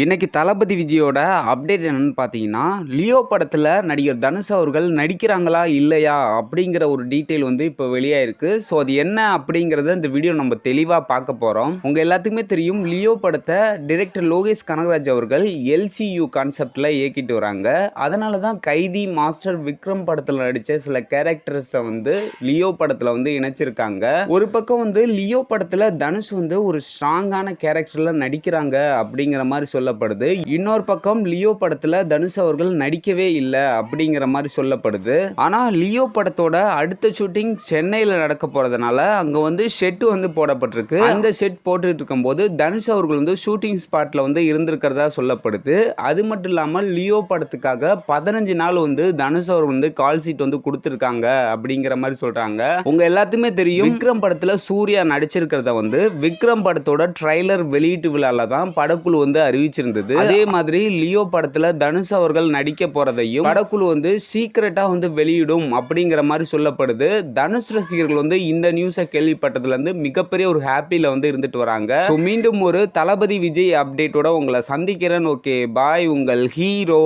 இன்றைக்கி தளபதி விஜயோட அப்டேட் என்னென்னு பார்த்தீங்கன்னா லியோ படத்தில் நடிகர் தனுஷ் அவர்கள் நடிக்கிறாங்களா இல்லையா அப்படிங்கிற ஒரு டீட்டெயில் வந்து இப்போ வெளியாயிருக்கு. ஸோ அது என்ன அப்படிங்கிறத இந்த வீடியோ நம்ம தெளிவாக பார்க்க போகிறோம் உங்கள் எல்லாத்துக்குமே தெரியும் லியோ படத்தை டிரெக்டர் லோகேஷ் கனகராஜ் அவர்கள் எல்சியூ கான்செப்டில் இயக்கிட்டு வராங்க. அதனால தான் கைதி மாஸ்டர் விக்ரம் படத்தில் நடித்த சில கேரக்டர்ஸை வந்து லியோ படத்தில் வந்து இணைச்சிருக்காங்க. ஒரு பக்கம் வந்து லியோ படத்தில் தனுஷ் வந்து ஒரு ஸ்ட்ராங்கான கேரக்டரில் நடிக்கிறாங்க அப்படிங்கிற மாதிரி சொல்லப்படுது. இன்னொரு பக்கம் லியோ படத்தில் தனுஷ் அவர்கள் நடிக்கவே இல்லை அப்படிங்கிற மாதிரி சொல்லப்படுது. ஆனால் லியோ படத்தோட அடுத்த ஷூட்டிங் சென்னையில் நடக்க போகிறதுனால அங்கே வந்து ஷெட் வந்து போடப்பட்டிருக்கு. அந்த ஷெட் போட்டுட்டு இருக்கும்போது தனுஷ் அவர்கள் வந்து ஷூட்டிங் ஸ்பாட்டில் வந்து இருந்திருக்கிறதா சொல்லப்படுது. அது மட்டும் இல்லாமல் லியோ படத்துக்காக பதினஞ்சு நாள் வந்து தனுஷ் அவர் வந்து கால் சீட் வந்து கொடுத்துருக்காங்க அப்படிங்கிற மாதிரி சொல்கிறாங்க உங்கள் எல்லாத்துக்குமே தெரியும் விக்ரம் படத்தில் சூர்யா நடிச்சிருக்கிறத வந்து விக்ரம் படத்தோட ட்ரைலர் வெளியீட்டு விழால தான் படக்குழு வந்து அறிவிச்சிருந்தது அதே மாதிரி லியோ படத்தில் தனுஷ் அவர்கள் நடிக்க போறதையும் படக்குழு வந்து சீக்கிரட்டா வந்து வெளியிடும் அப்படிங்கிற மாதிரி சொல்லப்படுது. தனுஷ் ரசிகர்கள் வந்து இந்த நியூஸை கேள்விப்பட்டதுல இருந்து மிகப்பெரிய ஒரு ஹாப்பியில் வந்து இருந்துட்டு வராங்க. ஸோ மீண்டும் ஒரு தளபதி விஜய் அப்டேட்டோட உங்களை சந்திக்கிறேன். ஓகே பாய் உங்கள் ஹீரோ